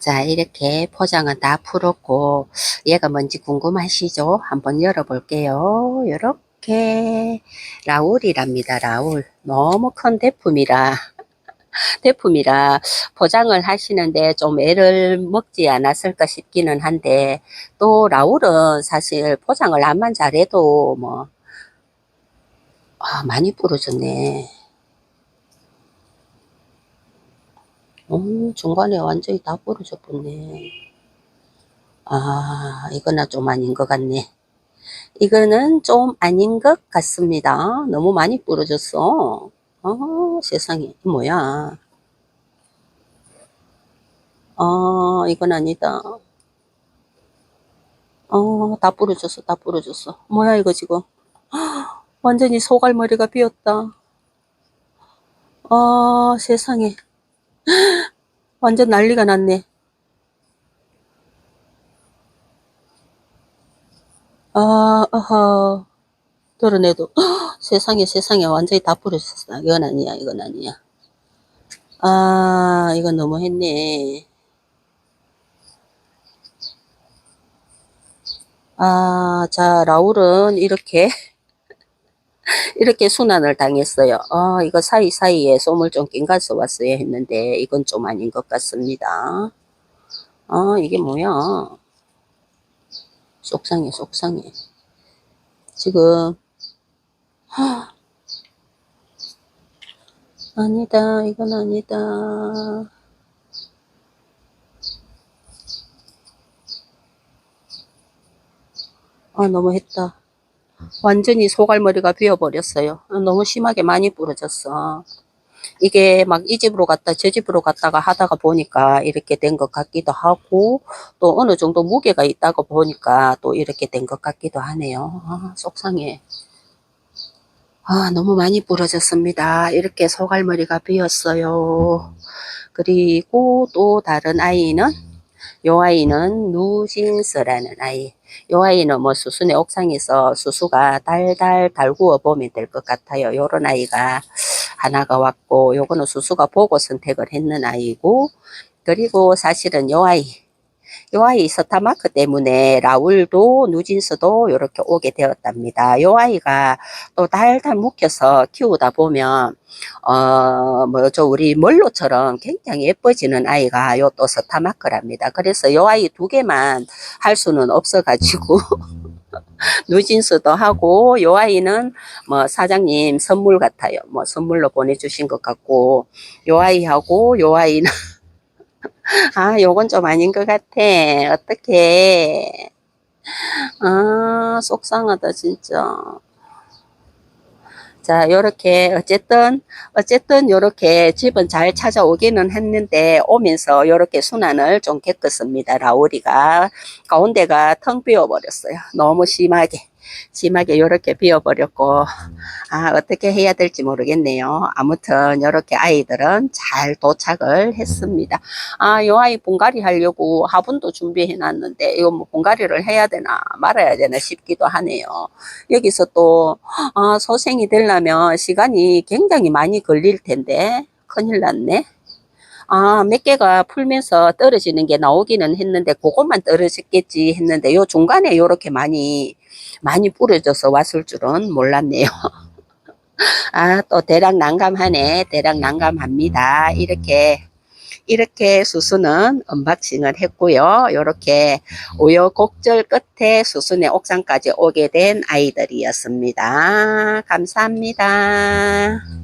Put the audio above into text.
자, 이렇게 포장은 다 풀었고, 얘가 뭔지 궁금하시죠? 한번 열어볼게요. 요렇게, 라울이랍니다, 라울. 너무 큰 대품이라, 대품이라 포장을 하시는데 좀 애를 먹지 않았을까 싶기는 한데, 또 라울은 사실 포장을 안만 잘해도 뭐, 아, 많이 부러졌네. 음, 중간에 완전히 다 부러져 버네. 아, 이거나 좀 아닌 것 같네. 이거는 좀 아닌 것 같습니다. 너무 많이 부러졌어. 어, 세상에. 이 뭐야. 어, 이건 아니다. 어, 다 부러졌어, 다 부러졌어. 뭐야, 이거 지금. 완전히 소갈머리가 비었다. 어, 세상에. 완전 난리가 났네. 아, 어허. 드러내도, 세상에, 세상에, 완전히 다 부러졌어. 이건 아니야, 이건 아니야. 아, 이건 너무 했네. 아, 자, 라울은 이렇게, 이렇게 순환을 당했어요. 아, 이거 사이사이에 솜을 좀 낀가서 왔어야 했는데, 이건 좀 아닌 것 같습니다. 아, 이게 뭐야. 속상해, 속상해. 지금, 하, 아니다, 이건 아니다. 아, 너무 했다. 완전히 소갈머리가 비어버렸어요. 아, 너무 심하게 많이 부러졌어. 이게 막 이 집으로 갔다 저 집으로 갔다가 하다가 보니까 이렇게 된 것 같기도 하고 또 어느 정도 무게가 있다고 보니까 또 이렇게 된 것 같기도 하네요. 아, 속상해. 아, 너무 많이 부러졌습니다. 이렇게 소갈머리가 비었어요. 그리고 또 다른 아이는 요 아이는 누진스라는 아이. 요 아이는 뭐 수순의 옥상에서 수수가 달달 달구어 보면 될 것 같아요. 요런 아이가 하나가 왔고 요거는 수수가 보고 선택을 했는 아이고 그리고 사실은 요 아이 요 아이 스타마크 때문에 라울도 누진스도 이렇게 오게 되었답니다. 요 아이가 또 달달 묵혀서 키우다 보면 어 뭐죠 우리 멀로처럼 굉장히 예뻐지는 아이가 요또 스타마크랍니다. 그래서 요 아이 두 개만 할 수는 없어 가지고 누진스도 하고 요 아이는 뭐 사장님 선물 같아요. 뭐 선물로 보내주신 것 같고 요 아이하고 요 아이는 아 요건 좀 아닌 것 같아. 어떡해. 아 속상하다 진짜. 자, 요렇게, 어쨌든, 어쨌든, 요렇게 집은 잘 찾아오기는 했는데, 오면서 요렇게 순환을 좀 겪었습니다. 라우리가. 가운데가 텅 비어버렸어요. 너무 심하게. 심하게 요렇게 비어버렸고, 아, 어떻게 해야 될지 모르겠네요. 아무튼, 요렇게 아이들은 잘 도착을 했습니다. 아, 요 아이 분갈이 하려고 화분도 준비해 놨는데, 이거 뭐 분갈이를 해야 되나, 말아야 되나 싶기도 하네요. 여기서 또, 아, 소생이 되려면 시간이 굉장히 많이 걸릴 텐데, 큰일 났네. 아, 몇 개가 풀면서 떨어지는 게 나오기는 했는데, 그것만 떨어졌겠지 했는데, 요 중간에 요렇게 많이, 많이 뿌려져서 왔을 줄은 몰랐네요. 아, 또 대략 난감하네. 대략 난감합니다. 이렇게, 이렇게 수수는 언박싱을 했고요. 이렇게 우여곡절 끝에 수순의 옥상까지 오게 된 아이들이었습니다. 감사합니다.